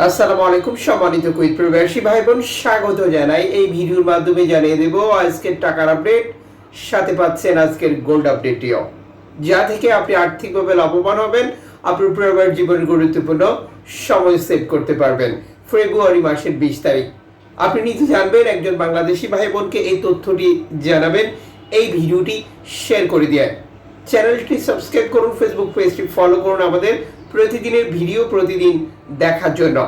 আসসালামু আলাইকুম, সম্মানিত কুইত প্রবাসী ভাই বোন স্বাগত জানাই। এই ভিডিওর মাধ্যমে জানিয়ে দেব, আজকের টাকার আপডেট, সাথে পাচ্ছেন আজকের গোল্ড আপডেটটিও যা থেকে আপনি আর্থিকভাবে লাভবান হবেন, আপনার পরিবার জীবনের গুরুত্বপূর্ণ সময় সেভ করতে পারবেন। ফেব্রুয়ারি মাসের বিশ তারিখ। আপনি নিজে জানবেন, একজন বাংলাদেশি ভাই বোনকে এই তথ্যটি জানাবেন। এই ভিডিওটি শেয়ার করে দিয়ে। চ্যানেলটি সাবস্ক্রাইব করুন ফেসবুক পেজটি ফলো করুন আমাদের। প্রতিদিনের ভিডিও প্রতিদিন দেখার জন্য।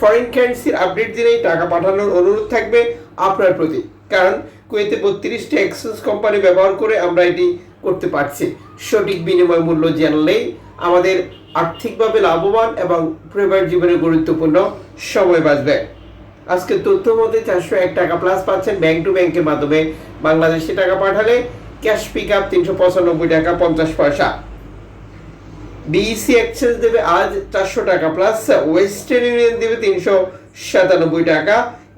ফরেন কারেন্সির আপডেট দিনেই টাকা পাঠানোর অনুরোধ থাকবে আপনার প্রতি। কারণ কুয়েতে বত্রিশটি এক্সচেঞ্জ কোম্পানি ব্যবহার করে আমরা এটি করতে পারছি। সঠিক বিনিময় মূল্য জানলেই আমাদের আর্থিকভাবে লাভবান এবং পরিবার জীবনে গুরুত্বপূর্ণ সময় বাঁচবে। আজকে তথ্য মধ্যে চারশো এক টাকা প্লাস পাচ্ছেন ব্যাংক টু ব্যাংকের মাধ্যমে। বাংলাদেশে টাকা পাঠালে ক্যাশ পিক আপ তিনশো পঁচানব্বই টাকা পঞ্চাশ পয়সা। বিইসি এক্সচেঞ্জ দেবে আজ চারশো টাকা প্লাস ওয়েস্টার্ন ইউনিয়ন দেবে তিনশো সাতানব্বই টাকা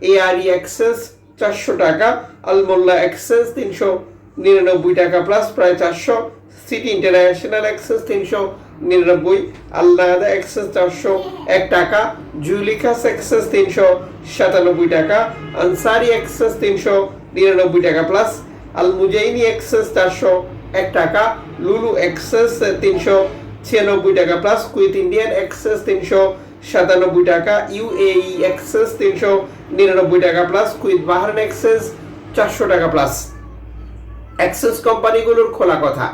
এআরই এক্সচেঞ্জ চারশো টাকা আলমোল্লা এক্সচেঞ্জ তিনশো নিরানব্বই টাকা প্লাস প্রায় চারশো সিটি ইন্টারন্যাশনাল এক্সচেঞ্জ তিনশো নিরানব্বই আল্লাহাদা এক্সচেঞ্জ চারশো এক টাকা জুলিকাস এক্সচেঞ্জ তিনশো সাতানব্বই টাকা আনসারি এক্সচেঞ্জ তিনশো নিরানব্বই টাকা প্লাস আল মুজাইনি চারশো এক টাকা লুলু এক্সচেঞ্জ তিনশো ছিয়ানব্বই টাকা প্লাস কুইথ ইন্ডিয়ান এক্সেস তিনশো সাতানব্বই টাকা ইউএই এক্সেস তিনশো নিরানব্বই টাকা প্লাস কুইথ বাহারান এক্সেস চারশো টাকা প্লাস অ্যাক্সেস কোম্পানিগুলোর খোলা কথা।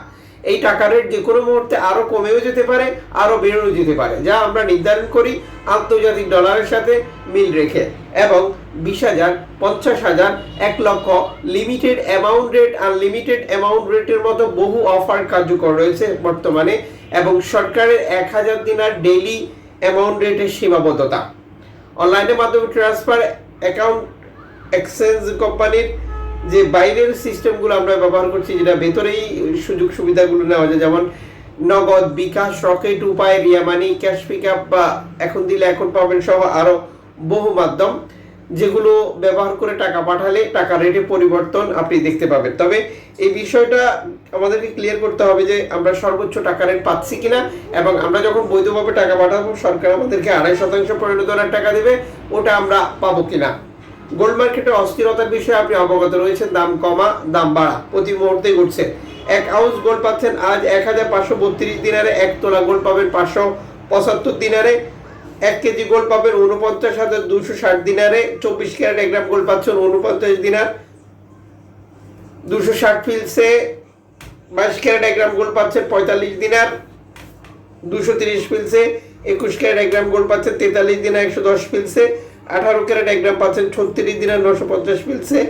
এই টাকা রেট যে কোনো মুহূর্তে আরও কমেও যেতে পারে, আরও বেড়েও যেতে পারে, যা আমরা নির্ধারণ করি আন্তর্জাতিক ডলারের সাথে মিল রেখে। এবং বিশ হাজার, পঞ্চাশ হাজার, এক লক্ষ limited amount rate unlimited amount রেটের মতো বহু অফার কার্যকর রয়েছে বর্তমানে, এবং সরকারের এক হাজার দিনার ডেইলি অ্যামাউন্ট রেটের সীমাবদ্ধতা। অনলাইনের মাধ্যমে ট্রান্সফার অ্যাকাউন্ট এক্সচেঞ্জ কোম্পানির যে বাইরের সিস্টেমগুলো আমরা ব্যবহার করছি, যেটা ভেতরেই সুযোগ সুবিধাগুলো নেওয়া যায়, যেমন Nagad bKash, Rocket Upay, Ria Money, cash pick up বা এখন দিলে এখন পাবেন সহ আরও বহু মাধ্যম, যেগুলো ব্যবহার করে টাকা পাঠালে টাকা রেটে পরিবর্তন আপনি দেখতে পাবেন। তবে এই বিষয়টা আমাদেরকে ক্লিয়ার করতে হবে যে আমরা সর্বোচ্চ টাকা রেট পাচ্ছি কিনা এবং আমরা যখন বৈধভাবে টাকা পাঠাবো, সরকার আমাদেরকে আড়াই শতাংশ পরিণতনের টাকা দেবে, ওটা আমরা পাবো কিনা। গোল্ড মার্কেটের অস্থিরতার বিষয়ে আপনি অবগত রয়েছেন, দাম কমা, দাম বাড়া প্রতি মুহূর্তে ঘটছে। এক আউন্স গোল্ড পাচ্ছেন আজ এক হাজার পাঁচশো বত্রিশ দিনারে, এক তোলা গোল্ড পাবেন পাঁচশো পঁচাত্তর দিনারে, এক কেজি গোল্ড পাবেন উনপঞ্চাশ হাজার দুশো ষাট দিনারে, চব্বিশ ক্যারেট এক গ্রাম গোল্ড পাচ্ছেন উনপঞ্চাশ দিনার দুশো ষাট ফিলসে, বাইশ ক্যারেট এক গ্রাম গোল্ড পাচ্ছেন পঁয়তাল্লিশ দিনার দুশো তিরিশ ফিলসে, একুশ ক্যারেট এক গ্রাম গোল্ড পাচ্ছেন তেতাল্লিশ দিনার একশো দশ ফিলসে আঠারো ক্যারেট এক গ্রাম পাচ্ছেন ছত্রিশ দিনার নশো পঞ্চাশ ফিলসে